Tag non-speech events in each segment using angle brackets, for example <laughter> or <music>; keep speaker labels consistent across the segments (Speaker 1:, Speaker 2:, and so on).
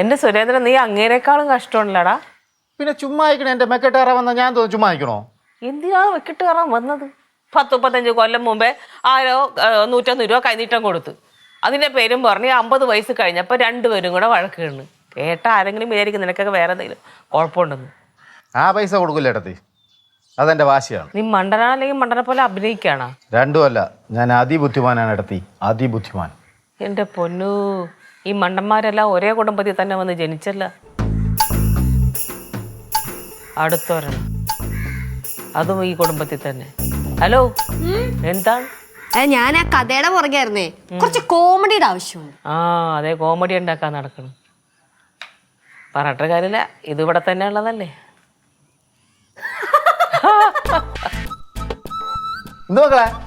Speaker 1: എന്റെ സുരേന്ദ്രൻ നീ അങ്ങേരെക്കാളും കഷ്ടമുണ്ടല്ലടാ.
Speaker 2: പിന്നെ ചുമ്മാ അയക്കണേ എന്റെ മെക്കെട്ടേറാൻ വന്ന ഞാൻ തോന്നുന്നു ചുമ്മാ അയക്കണോ
Speaker 1: എന്തിനാണ് വെക്കിട്ട് കയറാൻ വന്നത്? പത്ത് മുപ്പത്തഞ്ച് കൊല്ലം മുമ്പേ ആരോ നൂറ്റൊന്ന് രൂപ കൈനീട്ടം കൊടുത്തു. അതിന്റെ പേരും പറഞ്ഞ് അമ്പത് വയസ്സ് കഴിഞ്ഞപ്പോൾ രണ്ടുപേരും കൂടെ വഴക്ക് കിടന്നു കേട്ട ആരെങ്കിലും വിചാരിക്കും നിനക്കൊക്കെ വേറെ എന്തെങ്കിലും കുഴപ്പമുണ്ടെന്ന്.
Speaker 2: ആ പൈസ കൊടുക്കില്ല ഏട്ടത്തി. അതെന്റെ വാശിയാണ്.
Speaker 1: നീ മണ്ടനാ അല്ലെങ്കിൽ മണ്ടനെ പോലെ അഭിനയിക്കാണോ
Speaker 2: രണ്ടുമല്ല ഞാൻ അതിബുദ്ധിമാനാണ് ഏട്ടത്തി. അതിബുദ്ധിമാൻ.
Speaker 1: എന്റെ പൊന്നു. ഈ മണ്ടന്മാരെല്ലാം ഒരേ കുടുംബത്തിൽ തന്നെ വന്ന് ജനിച്ചല്ല? അടുത്തൊരെണ്ണം അതും ഈ കുടുംബത്തിൽ തന്നെ. ഹലോ എന്താണ്?
Speaker 3: ഞാൻ ആ കഥയുടെ പുറകെയായിരുന്നേ. കുറച്ച് കോമഡിയുടെ ആവശ്യമുണ്ട്.
Speaker 1: ആ അതെ കോമഡി ഉണ്ടാക്കാൻ നടക്കണം. പറഞ്ഞിട്ട് കാര്യമില്ല. ഇത് ഇവിടെ തന്നെ ഉള്ളതല്ലേ?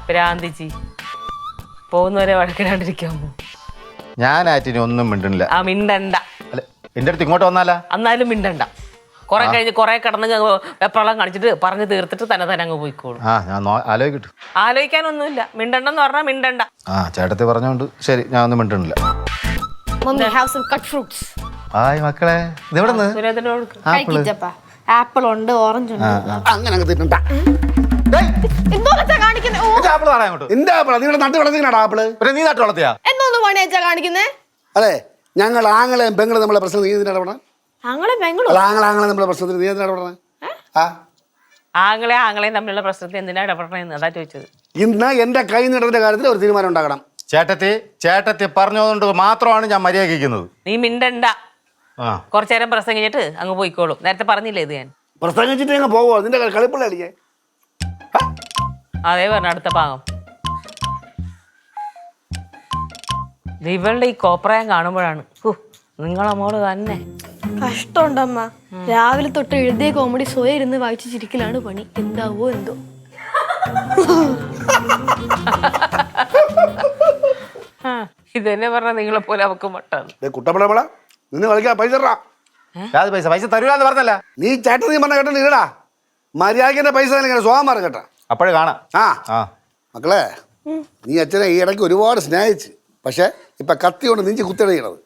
Speaker 1: ഭ്രാന്തിച്ചി. പോകുന്നവരെ വഴക്കിടാണ്ടിരിക്കാമോ?
Speaker 2: ഞാൻ ആറ്റിന് ഒന്നും മിണ്ടണില്ല
Speaker 1: ആ മിണ്ടണ്ട.
Speaker 2: അല്ല എന്റെ അടുത്ത് ഇങ്ങോട്ട് വന്നാലാ?
Speaker 1: എന്നാലും മിണ്ടണ്ട. കുറെ കഴിഞ്ഞ് കുറെ കിടന്ന് വെപ്രളം കാണിച്ചിട്ട് പറഞ്ഞു തീർത്തിട്ട് തന്നെ തന്നെ അങ്ങ് പോയിക്കോളും.
Speaker 2: ആ ഞാൻ ആലോചിക്കട്ടു.
Speaker 1: ആലോചിക്കാനൊന്നുമില്ല. മിണ്ടണ്ടെന്ന് പറഞ്ഞാൽ മിണ്ടണ്ട.
Speaker 2: ആ ചേട്ടത്തി പറഞ്ഞോണ്ട് ശരി ഞാൻ ഒന്നും മിണ്ടണില്ല
Speaker 3: mummy have some cut fruits
Speaker 2: hi മക്കളെ ഇത് എവിടെന്ന്
Speaker 1: സുരേന്ദ്രനോട്
Speaker 2: ആപ്പിൾ.
Speaker 3: ആപ്പിൾ ഉണ്ട് ഓറഞ്ച് ഉണ്ട്.
Speaker 4: അങ്ങനെ അങ്ങ് തിന്നണ്ട.
Speaker 3: എന്തോ കാണിക്കുന്നേ? ഓ.
Speaker 2: പറയാൻ ആപ്പിൾ താടാ അങ്ങോട്ട്.
Speaker 4: എന്താ ആപ്പിൾ നിങ്ങളുടെ നട്ട് വളർത്തിയാ ആപ്പിൾ?
Speaker 2: പിന്നെ നീ നട്ടു വളർത്തിയാ?
Speaker 3: പണിയച്ചാ കാണിക്കുന്നേ?
Speaker 4: അതെ ഞങ്ങൾ ആങ്ങളെയും പെങ്ങളും നമ്മളെ പ്രശ്നം നീ എന്തിനാ ഇടപെടണം?
Speaker 3: ഞങ്ങളെ പെങ്ങളോ?
Speaker 4: അല്ല ആങ്ങളെ ആങ്ങളെ നമ്മളെ പ്രശ്നത്തിൽ നീ ആ?
Speaker 1: ആങ്ങളെ ആങ്ങളെയും തമ്മിലുള്ള പ്രശ്നത്തിൽ എന്തിനാ ഇടപെടണമെന്ന് അതാ ചോദിച്ചത്.
Speaker 4: ഇന്ന് എന്റെ കൈ നീട്ടത്തിന്റെ കാര്യത്തിൽ ഒരു തീരുമാനം ഉണ്ടാക്കണം
Speaker 2: ചേട്ടത്തി ചേട്ടത്തി പറഞ്ഞതുകൊണ്ട് മാത്രമാണ് ഞാൻ മര്യാദിക്കുന്നത്
Speaker 1: നീ മിണ്ടണ്ട.
Speaker 2: ആ.
Speaker 1: കുറച്ചു നേരം പ്രസംഗിച്ചിട്ട് അങ്ങ് പോയിക്കോളും. നേരത്തെ പറഞ്ഞില്ലേ ഇത് ഞാൻ?
Speaker 4: പ്രസംഗിച്ചിട്ട് ഞങ്ങൾ പോവോ? നിന്റെ കളിപ്പിള്ള അടിക്കേ
Speaker 1: അതേ പറഞ്ഞ അടുത്ത ഭാഗം. ഇവളുടെ ഈ കോപ്രായം കാണുമ്പോഴാണ്. നിങ്ങളെ മോൾ തന്നെ.
Speaker 5: കഷ്ടമുണ്ടമ്മ. രാവിലെ തൊട്ട് എഴുതിയ കോമഡി സ്വയം ഇരുന്ന് വായിച്ചു ചിരിക്കലാണ് പണി. എന്താവോ എന്തോ. <laughs>
Speaker 1: ആ, ഇതെന്നെ പറഞ്ഞ നിങ്ങളെ പോലെ അവക്ക് മട്ടാണ്.
Speaker 4: കുട്ടപ്പിളപ്പള നിന്ന് കളിക്കാൻ പൈസ ഇടറാ.
Speaker 2: അത് പൈസ പൈസ തരൂലെന്ന് പറഞ്ഞല്ല?
Speaker 4: നീ ചേട്ടൻ നീ പറഞ്ഞ കേട്ടോ ഇടാ മര്യാദക്കിന്റെ പൈസ ഇങ്ങനെ സ്വഭാവം മാറും കേട്ടാ.
Speaker 2: അപ്പോഴേ കാണാം.
Speaker 4: ആ.
Speaker 2: ആ.
Speaker 4: മക്കളെ നീ അച്ഛനെ ഈ ഇടയ്ക്ക് ഒരുപാട് സ്നേഹിച്ച് പക്ഷെ ഇപ്പൊ കത്തി കൊണ്ട് നെഞ്ചി കുത്തിടയണത്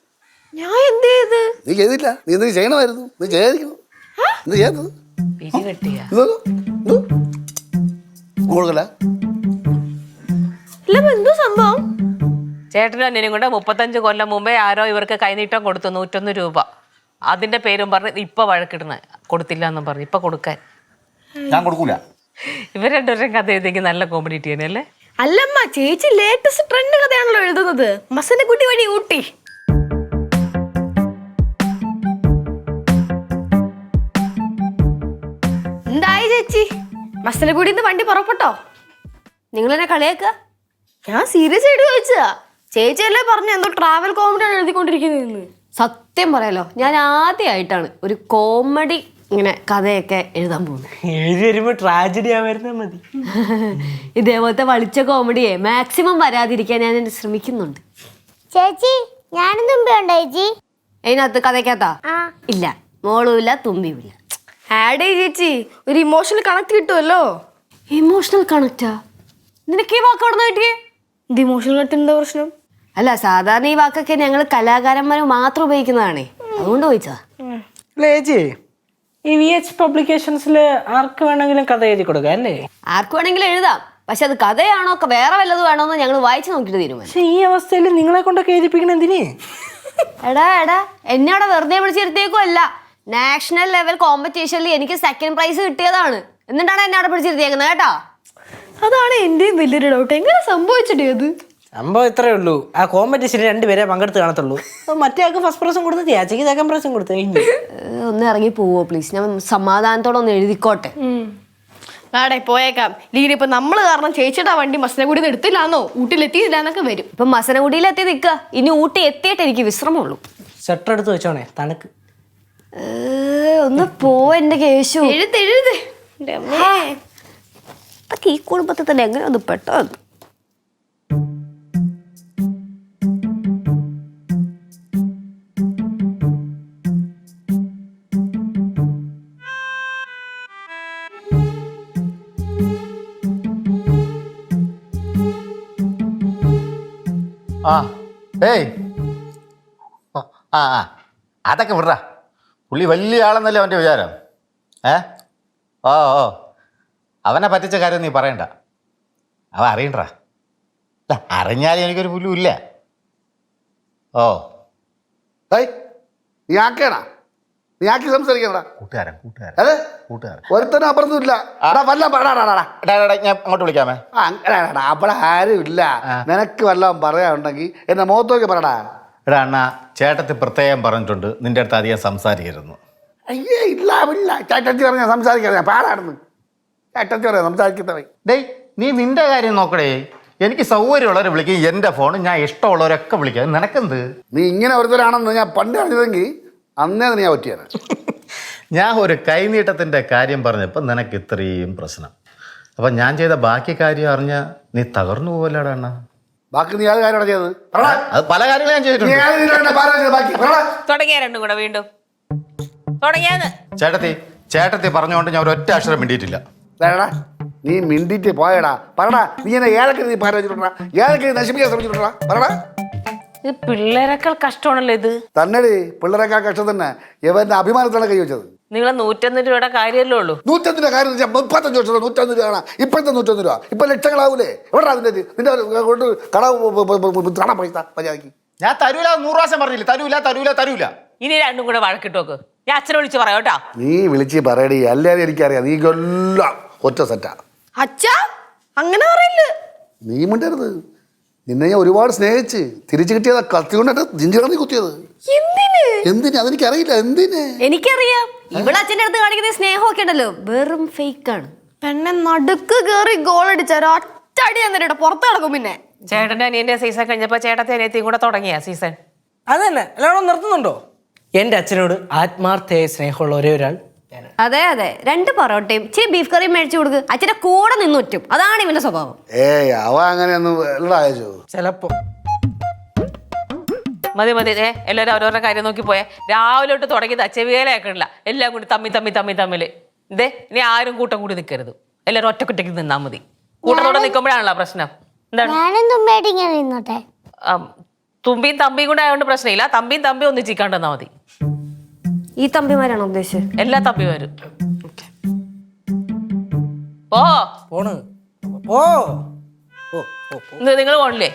Speaker 5: ഞാൻ എന്ത് ചെയ്ത്?
Speaker 4: നീ ചെയ്തില്ല. നീ എന്ത് ചെയ്യണമായിരുന്നു? നീ ചെയ്യാതിരിക്കണം എന്ത് കൊടുക്കല
Speaker 5: എന്തോ സംഭവം?
Speaker 1: ചേട്ടനും അന്യനും കൊണ്ട് മുപ്പത്തഞ്ച് കൊല്ലം മുമ്പേ ആരോ ഇവർക്ക് കൈനീട്ടം കൊടുത്തു നൂറ്റൊന്ന് രൂപ. അതിന്റെ പേരും പറഞ്ഞ് ഇപ്പൊ വഴക്കിടുന്ന. കൊടുത്തില്ല എന്നും പറഞ്ഞു. ഇപ്പൊ കൊടുക്കാൻ.
Speaker 2: ഞാൻ കൊടുക്കൂല.
Speaker 1: ഇവർ രണ്ടുപേരും കഥ എഴുതിയെങ്കിൽ നല്ല കോമഡി അല്ലേ
Speaker 5: അല്ലമ്മ ചേച്ചി ലേറ്റസ്റ്റ് ട്രെൻഡ് കഥയാണല്ലോ എഴുതുന്നത്. മസന കുട്ടി വഴി ഊട്ടി. എന്തായി ചേച്ചി? മസനക്കുടി നിന്ന് വണ്ടി പുറപ്പെട്ടോ?
Speaker 3: നിങ്ങൾ എന്നെ കളിയാക്ക.
Speaker 5: ഞാൻ സീരിയസ് ആയിട്ട് ചോദിച്ചതാ. ചേച്ചിയല്ലേ പറഞ്ഞു എന്തോ ട്രാവൽ കോമഡിയാണ് എഴുതിക്കൊണ്ടിരിക്കുന്നതെന്ന്.
Speaker 3: സത്യം പറയാലോ ഞാൻ ആദ്യമായിട്ടാണ് ഒരു കോമഡി ഇങ്ങനെ കഥയൊക്കെ എഴുതാൻ പോകുന്നു
Speaker 6: എഴുതി വരുമ്പോ ട്രാജഡി ആവായിരുന്നാ മതി. <laughs>
Speaker 3: ഇതേപോലത്തെ വളിച്ച കോമഡിയെ മാക്സിമം വരാതിരിക്കാൻ ഞാൻ എന്നെ ശ്രമിക്കുന്നുണ്ട്.
Speaker 7: ചേച്ചി ഞാനും തുമ്പിയുണ്ടോ ചേച്ചി?
Speaker 3: അതിനകത്ത് കഥയ്ക്കകത്താ?
Speaker 7: ആ.
Speaker 3: ഇല്ല. മോളുമില്ല തുമ്പിയുമില്ല.
Speaker 5: ആഡ് ചേച്ചി. ഒരു ഇമോഷണൽ കണക്ട് കിട്ടുമല്ലോ.
Speaker 3: ഇമോഷണൽ കണക്റ്റാ നിനക്ക് ഈ വാക്ക് അവിടെ നിന്ന് കിട്ടിയേ?
Speaker 5: ഇത് ഇമോഷണൽ കണക്ട് എന്താ പ്രശ്നം?
Speaker 3: അല്ല സാധാരണ ഈ വാക്കൊക്കെ ഞങ്ങൾ കലാകാരന്മാർ മാത്രം ഉപയോഗിക്കുന്നതാണേ. അതുകൊണ്ട് ചോദിച്ചതാ
Speaker 6: ചേച്ചി ഈ വി എച്ച് പബ്ലിക്കേഷൻസിൽ ആർക്ക് വേണമെങ്കിലും കഥ എഴുതി കൊടുക്കാം അല്ലേ?
Speaker 3: ആർക്ക് വേണമെങ്കിലും എഴുതാം. പക്ഷെ അത് കഥയാണോ? വേറെ വല്ലതും വേണോ എന്ന് ഞങ്ങൾ വായിച്ചു നോക്കിയിട്ട് തീരുമാനം
Speaker 6: പക്ഷെ ഈ അവസ്ഥയിൽ നിങ്ങളെ കൊണ്ടൊക്കെ എഴുതിപ്പിക്കണം എന്തിന്?
Speaker 3: എടാ എടാ എന്നെ അവിടെ വെറുതെ പിടിച്ചിരുത്തിയേക്കും അല്ല. നാഷണൽ ലെവൽ കോമ്പറ്റീഷനിൽ എനിക്ക് സെക്കൻഡ് പ്രൈസ് കിട്ടിയതാണ്. എന്നിട്ടാണ് എന്നെ അവിടെ പിടിച്ചിരുത്തിയേക്കുന്നത് കേട്ടോ?
Speaker 5: അതാണ് എന്റെയും വലിയൊരു ഡൗട്ട് എങ്ങനെ സംഭവിച്ചിട്ടേ അത്
Speaker 6: സംഭവം ഇത്രേ ഉള്ളൂ. ആ കോമ്പറ്റീഷനിൽ രണ്ടുപേരെ പങ്കെടുത്ത് കാണത്തുള്ളൂ. അപ്പൊ മറ്റേ ആൾക്ക് ഫസ്റ്റ് പ്രൈസും കൊടുത്ത് ചേച്ചിക്ക് സെക്കൻഡ് പ്രൈസും കൊടുത്തു. കഴിഞ്ഞു
Speaker 3: ഒന്ന് ഇറങ്ങി പോവോ പ്ലീസ് ഞാൻ സമാധാനത്തോടെ ഒന്ന് എഴുതിക്കോട്ടെ.
Speaker 5: ആടെ പോയേക്കാം. ലീന ഇപ്പൊ നമ്മൾ കാരണം ചേച്ചിയുടെ വണ്ടി മസനകൂടി എടുത്തില്ലാന്നോ? ഊട്ടിലെത്തിയില്ല എന്നൊക്കെ വരും.
Speaker 3: ഇപ്പൊ മസനഗുഡിയിൽ എത്തി നിൽക്കുക ഇനി ഊട്ടി എത്തിയിട്ട് എനിക്ക് വിശ്രമമുള്ളൂ.
Speaker 6: സ്വെറ്റർ എടുത്ത് വെച്ചോണേ തണുക്ക്.
Speaker 3: ഒന്ന് പോ എന്റെ കേശു.
Speaker 5: എഴുത് അമ്മേ.
Speaker 3: ഇതൊക്കെ ഈ കുടുംബത്തിൽ തന്നെ എങ്ങനെ ഒന്ന് പെട്ടോ
Speaker 2: ആ. ഏയ്. ആ ആ അതൊക്കെ വിടറാ. പുള്ളി വലിയ ആളെന്നല്ലേ അവന്റെ വിചാരം? ഏ? ഓ ഓ. അവനെ പറ്റിച്ച കാര്യം നീ പറയണ്ട. അവ അറിയണ്ടാ അല്ല അറിഞ്ഞാലും എനിക്കൊരു പുല്ലും ഇല്ല. ഓ.
Speaker 4: ഏയ് നീ ആക്കേണ നീ ആക്കി സംസാരിക്കണടാ
Speaker 2: കൂട്ടുകാരൻ കൂട്ടുകാരൻ.
Speaker 4: അതെ?
Speaker 2: കൂട്ടുകാരൻ.
Speaker 4: ഒരുത്തനും അപ്പുറത്തും ഇല്ല എടാ വല്ല
Speaker 2: ഞാൻ അങ്ങോട്ട് വിളിക്കാമേ.
Speaker 4: അവിടെ ആരും ഇല്ല നിനക്ക് വല്ലതും പറയാനുണ്ടെങ്കിൽ എന്നെ മുഖത്തോക്കി പറടാ.
Speaker 2: എടാ അണ്ണ ചേട്ടത്തി പ്രത്യേകം പറഞ്ഞിട്ടുണ്ട്. നിന്റെ അടുത്ത് അധികം സംസാരിക്കരുന്നു
Speaker 4: അയ്യേ ഇല്ല ഇല്ല. ചേട്ടത്തി പറഞ്ഞാൽ സംസാരിക്കാൻ പാടാണെന്ന് ചേട്ടത്തി പറയാം സംസാരിക്കുന്നവൻ
Speaker 2: ഡേയ് നീ നിന്റെ കാര്യം നോക്കടേ. എനിക്ക് സൗകര്യമുള്ളവരെ വിളിക്കും. എന്റെ ഫോൺ ഞാൻ ഇഷ്ടമുള്ളവരൊക്കെ വിളിക്കാം. നിനക്കെന്ത്?
Speaker 4: നീ ഇങ്ങനെ ഒരുത്തരാണെന്ന് ഞാൻ പണ്ട് അറിഞ്ഞതെങ്കിൽ അന്നേ ഞാൻ പറ്റിയാണ്
Speaker 2: ഞാൻ ഒരു കൈനീട്ടത്തിന്റെ കാര്യം പറഞ്ഞപ്പോൾ നിനക്ക് ഇത്രയും പ്രശ്നം. അപ്പം ഞാൻ ചെയ്ത ബാക്കി കാര്യം അറിഞ്ഞ നീ തകർന്നു പോവല്ലേടാ അണ്ണ?
Speaker 4: ബാക്കി നീ അത് കാര്യമാണ് ചെയ്തത്? പറടാ.
Speaker 2: അത് പല കാര്യങ്ങളും ഞാൻ
Speaker 4: നീ
Speaker 2: ചെയ്തിട്ടുണ്ട്
Speaker 4: രീതിയിലാണ് പാരാ ചെയ്തത്? ബാക്കി പറടാ.
Speaker 1: തുടങ്ങിയ രണ്ടും കൂടെ വീണ്ടും. തുടങ്ങിയാന്ന്.
Speaker 2: ചേട്ടത്തി ചേട്ടത്തി പറഞ്ഞുകൊണ്ട് ഞാൻ ഒരു ഒറ്റ അക്ഷരം മിണ്ടിയിട്ടില്ല.
Speaker 4: വേടാ നീ മിണ്ടിട്ട് പോയടാ. പറടാ. നീ എന്നെ ഏതൊക്കെ നീ പാര വെച്ചിട്ടുണ്ടാ ഏതൊക്കെ നശിപ്പിക്കാൻ ശ്രമിച്ചിട്ടുണ്ടാ പറടാ.
Speaker 1: ഇത് പിള്ളേരെക്കാൾ കഷ്ടമാണല്ലോ ഇത്.
Speaker 4: തന്നെടി പിള്ളേരെക്കാൾ കഷ്ടം തന്നെ. ഇവന്റെ അഭിമാനത്തോടെ കൈ വെച്ചത്.
Speaker 1: നിങ്ങൾ നൂറ്റൊന്ന് രൂപയുടെ കാര്യമല്ലേ ഉള്ളൂ.
Speaker 4: നൂറ്റൊന്നിന്റെ കാര്യം വെച്ചാൽ മുപ്പത്തഞ്ച് വർഷം നൂറ്റൊന്ന് രൂപയാണ്. ഇപ്പോഴത്തെ നൂറ്റൊന്ന് രൂപ. ഇപ്പൊ ലക്ഷങ്ങളാവൂലേ? എവിടെ അതിന്റെ നിന്റെ കൊണ്ട് കട കട പൈസ മര്യാദയ്ക്ക്
Speaker 2: ഞാൻ തരൂല നൂറ് പ്രാവശ്യം പറഞ്ഞില്ല? തരൂല തരൂല തരൂല.
Speaker 1: ഇനി രണ്ടും കൂടെ വഴക്കിട്ട് നോക്ക് ഞാൻ അച്ഛനെ വിളിച്ച് പറയാം കേട്ടോ.
Speaker 4: നീ വിളിച്ച് പറയടി. അല്ലാതെ എനിക്കറിയാം. നീ കൊല്ലാം ഒറ്റ സെറ്റാ.
Speaker 5: അച്ഛാ അങ്ങനെ പറയല്ലേ.
Speaker 4: നീ മിണ്ടരുത്. നിന്നെ ഞാൻ ഒരുപാട് സ്നേഹിച്ച് തിരിച്ചു കിട്ടിയത് കത്തി കൊണ്ടിട്ട് ജിഞ്ചിറങ്ങി കുത്തിയത്.
Speaker 5: എന്തിന്?
Speaker 4: അതെനിക്ക് അതെനിക്കറിയില്ല. എന്തിന്?
Speaker 3: എനിക്കറിയാം. ഇവിടെ അച്ഛന്റെ അടുത്ത് കാണിക്കുന്ന സ്നേഹമൊക്കെ ഉണ്ടല്ലോ. വെറും ഫേക്ക് ആണ്.
Speaker 5: പെണ്ണെ നടുക്ക് കേറി ഗോൾ അടിച്ച ഒറ്റ അടി എന്നിട്ട് പുറത്ത് കിടക്കും പിന്നെ.
Speaker 1: ചേട്ടന്റെ അനിയന്റെ സീസൺ കഴിഞ്ഞപ്പോ ചേട്ടത്തെ അനിയത്തിയും കൂടെ തുടങ്ങിയ സീസൺ
Speaker 6: അതന്നെ. തന്നെ എല്ലാവരും നിർത്തുന്നുണ്ടോ? എന്റെ അച്ഛനോട് ആത്മാർത്ഥയായ സ്നേഹമുള്ള ഒരേ ഒരാൾ
Speaker 3: അതെ അതെ. രണ്ട് പൊറോട്ടയും. ഇച്ചിരി ബീഫ് കറിയും മേടിച്ചു കൊടുക്ക്. അച്ഛന്റെ കൂടെ നിന്നുറ്റും അതാണ് ഇവന്റെ സ്വഭാവം.
Speaker 4: ഏയ് അവ അങ്ങനെയൊന്നും അയച്ചു
Speaker 6: ചിലപ്പോൾ
Speaker 1: മതി മതി. ഏ എല്ലാവരും അവരവരുടെ കാര്യം നോക്കി പോയെ. രാവിലെ തൊട്ട് തുടങ്ങിയത് ചെവിയേലാക്കണില്ല എല്ലാം കൂടി തമ്മി തമ്മി തമ്മി തമ്മിൽ. ഇതേ ഇനി ആരും കൂട്ടം കൂടി നിൽക്കരുത് എല്ലാവരും ഒറ്റക്കുറ്റയ്ക്ക് നിന്നാ മതി. കൂട്ടത്തോടെ നിൽക്കുമ്പോഴാണല്ലോ പ്രശ്നം. എന്താണ്? തുമ്പിയും തമ്പിയും കൂടെ ആയതുകൊണ്ട് പ്രശ്നമില്ല. തമ്പിയും തമ്പിയും ഒന്നിച്ചിക്കാണ്ട് വന്നാൽ മതി.
Speaker 3: ഈ തമ്പിമാരാണോ ഉദ്ദേശിച്ചത്?
Speaker 1: എല്ലാ തമ്പിമാരും. ഓ
Speaker 6: പോണ്. ഓ ഓ ഓ
Speaker 1: നിങ്ങൾ പോണില്ലേ?